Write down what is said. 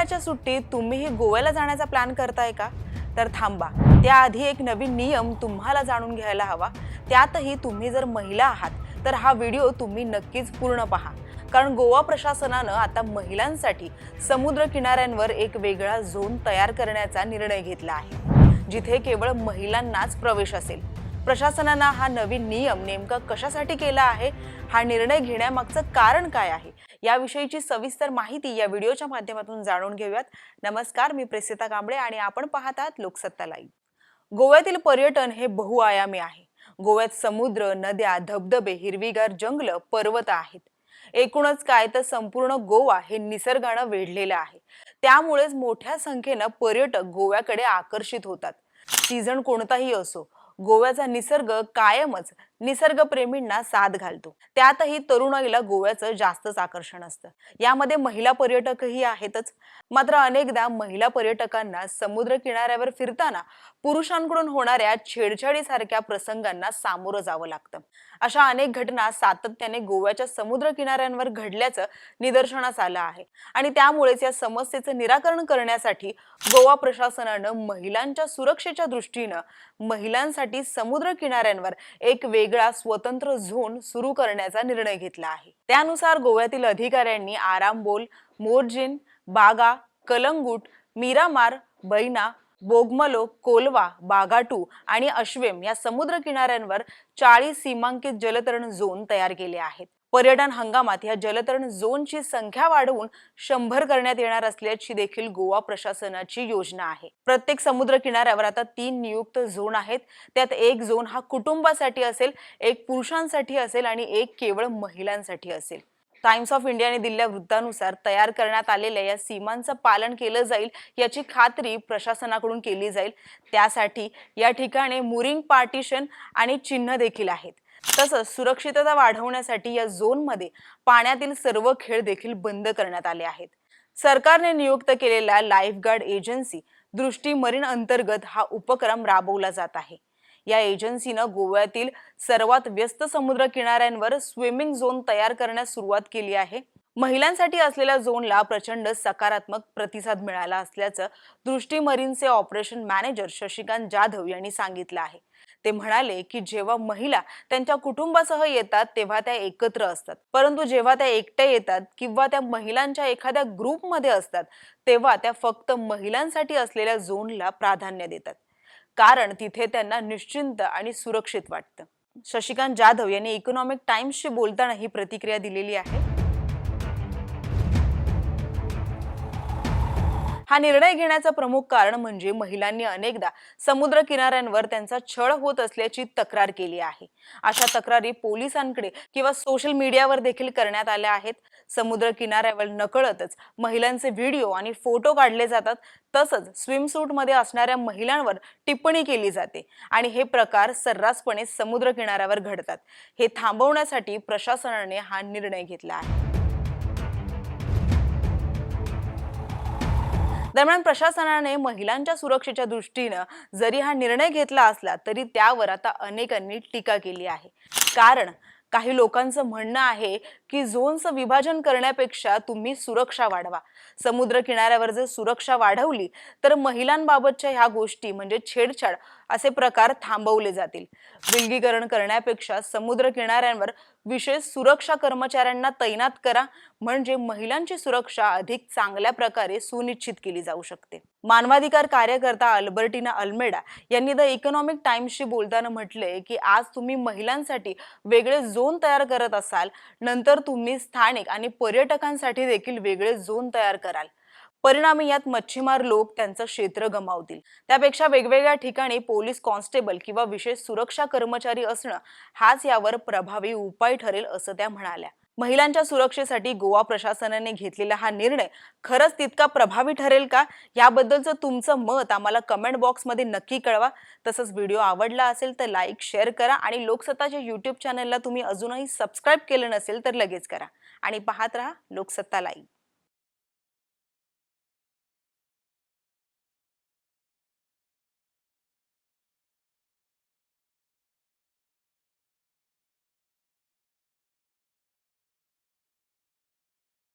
उन्हाळ्याच्या सुट्टीत तुम्हीही गोव्याला जाण्याचा प्लॅन करताय का? तर थांबा. त्याआधी एक नवीन नियम तुम्हाला जाणून घ्यायला हवा. त्यातही तुम्ही जर महिला आहात तर हा व्हिडिओ तुम्ही नक्कीच पूर्ण पहा. कारण गोवा प्रशासनानं आता महिलांसाठी समुद्र किनाऱ्यांवर एक वेगळा झोन तयार करण्याचा निर्णय घेतला आहे. जिथे केवळ महिलांनाच प्रवेश असेल. प्रशासनानं हा नवीन नियम नेमका कशासाठी केला आहे? हा निर्णय घेण्यामागचं कारण काय आहे? याविषयीची सविस्तर माहिती या व्हिडिओच्या माध्यमातून जाणून घेऊयात. नमस्कार मी प्रेसिता कांबळे आणि आपण पाहत आहात लोकसत्ता लाईव्ह. गोव्यातील पर्यटन हे बहुआयामी आहे. गोव्यात समुद्र नद्या धबधबे हिरवीगार जंगल पर्वत आहेत. एकूणच काय तर संपूर्ण गोवा हे निसर्गानं वेढलेलं आहे. त्यामुळेच मोठ्या संख्येनं पर्यटक गोव्याकडे आकर्षित होतात. सीझन कोणताही असो गोव्याचा निसर्ग कायमच निसर्गप्रेमींना साथ घालतो. त्यातही तरुणाईला गोव्याचं जास्तच आकर्षण असतं. यामध्ये महिला पर्यटकही आहेतच. मात्र अनेकदा महिला पर्यटकांना समुद्र किनाऱ्यावर फिरताना पुरुषांकडून होणाऱ्या छेडछाडीसारख्या प्रसंगांना सामोरं जावं लागतं. अशा अनेक घटना सातत्याने गोव्याच्या समुद्र किनाऱ्यांवर घडल्याचं निदर्शनास आलं आहे. आणि त्यामुळेच या समस्येचं निराकरण करण्यासाठी गोवा प्रशासनानं महिलांच्या सुरक्षेच्या दृष्टीनं महिलांसाठी समुद्र किनाऱ्यांवर एक वेग वेगळा स्वतंत्र झोन सुरू करण्याचा निर्णय घेतला आहे. त्यानुसार गोव्यातील अधिकाऱ्यांनी आरामबोल मोरजिन बागा कलंगूट मीरामार बैना बोगमलो कोलवा बागाटू आणि अश्वेम या समुद्र किनाऱ्यांवर चाळीस सीमांकित जलतरण झोन तयार केले आहेत. पर्यटन हंगामात या जलतरण झोनची संख्या वाढवून शंभर करण्यात येणार असल्याची देखील गोवा प्रशासनाची योजना आहे. प्रत्येक समुद्र किनाऱ्यावर आता तीन नियुक्त झोन आहेत. त्यात एक झोन हा कुटुंबासाठी असेल एक पुरुषांसाठी असेल आणि एक केवळ महिलांसाठी असेल. टाइम्स ऑफ इंडियाने दिलेल्या वृत्तानुसार तयार करण्यात आलेल्या या सीमांचं पालन केलं जाईल याची खात्री प्रशासनाकडून केली जाईल. त्यासाठी या ठिकाणी मुरिंग पार्टिशन आणि चिन्ह देखील आहेत. तसंच सुरक्षितता वाढवण्यासाठी या झोनमध्ये पाण्यातील सर्व खेळ देखील बंद करण्यात आले आहेत. सरकारने नियुक्त केलेल्या लाईफगार्ड एजन्सी दृष्टी मरीन अंतर्गत हा उपक्रम राबवला जात आहे. या एजन्सीनं गोव्यातील सर्वात व्यस्त समुद्र किनाऱ्यांवर स्विमिंग झोन तयार करण्यास सुरुवात केली आहे. महिलांसाठी असलेल्या झोनला प्रचंड सकारात्मक प्रतिसाद मिळाला असल्याचं दृष्टी मरीनचे ऑपरेशन मॅनेजर शशिकांत जाधव यांनी सांगितलं आहे. ते म्हणाले की जेव्हा महिला त्यांच्या कुटुंबासह येतात तेव्हा त्या एकत्र असतात. परंतु जेव्हा त्या एकट्या येतात किंवा त्या महिलांच्या एखाद्या ग्रुपमध्ये असतात तेव्हा त्या फक्त महिलांसाठी असलेल्या झोनला प्राधान्य देतात. कारण तिथे त्यांना निश्चिंत आणि सुरक्षित वाटतं. शशिकांत जाधव यांनी इकॉनॉमिक टाइम्सशी बोलताना ही प्रतिक्रिया दिलेली आहे. हा निर्णय घेण्याचं प्रमुख कारण म्हणजे महिलांनी अनेकदा समुद्र किनाऱ्यांवर त्यांचा छळ होत असल्याची तक्रार केली आहे. अशा तक्रारी पोलिसांकडे किंवा सोशल मीडियावर देखील करण्यात आल्या आहेत. समुद्र किनाऱ्यावर नकळतच महिलांचे व्हिडिओ आणि फोटो काढले जातात. तसंच स्विमसूटमध्ये असणाऱ्या महिलांवर टिप्पणी केली जाते आणि हे प्रकार सर्रासपणे समुद्र किनाऱ्यावर घडतात. हे थांबवण्यासाठी प्रशासनाने हा निर्णय घेतला आहे. दरम्यान प्रशासनाने महिलांच्या सुरक्षेच्या दृष्टीनं जरी हा निर्णय घेतला असला तरी त्यावर आता अनेकांनी टीका केली आहे. कारण काही लोकांचं म्हणणं आहे की झोनचं विभाजन करण्यापेक्षा तुम्ही सुरक्षा वाढवा. समुद्र किनाऱ्यावर जर सुरक्षा वाढवली तर महिलांबाबतच्या ह्या गोष्टी म्हणजे छेडछाड असे प्रकार थांबवले जातील. विलगीकरण करण्यापेक्षा समुद्र किनाऱ्यांवर विशेष सुरक्षा कर्मचाऱ्यांना तैनात करा म्हणजे महिलांची सुरक्षा अधिक चांगल्या प्रकारे सुनिश्चित केली जाऊ शकते. मानवाधिकार कार्यकर्ता अल्बर्टिना अल्मेडा यांनी द इकॉनॉमिक टाइम्सशी बोलताना म्हटलंय की आज तुम्ही महिलांसाठी वेगळे झोन तयार करत असाल नंतर तुम्ही स्थानिक आणि पर्यटकांसाठी देखील वेगळे झोन तयार कराल. परिणामी यात मच्छीमार लोक त्यांचं क्षेत्र गमावतील. त्यापेक्षा वेगवेगळ्या ठिकाणी पोलीस कॉन्स्टेबल किंवा विशेष सुरक्षा कर्मचारी असणं हाच यावर प्रभावी उपाय ठरेल असं त्या म्हणाल्या. महिलांच्या सुरक्षेसाठी गोवा प्रशासनाने घेतलेला हा निर्णय खरंच तितका प्रभावी ठरेल का? याबद्दलचं तुमचं मत आम्हाला कमेंट बॉक्समध्ये नक्की कळवा. तसंच व्हिडिओ आवडला असेल तर लाईक शेअर करा आणि लोकसत्ताच्या यूट्यूब चॅनलला तुम्ही अजूनही सबस्क्राईब केलं नसेल तर लगेच करा. आणि पाहत राहा लोकसत्ता लाईव्ह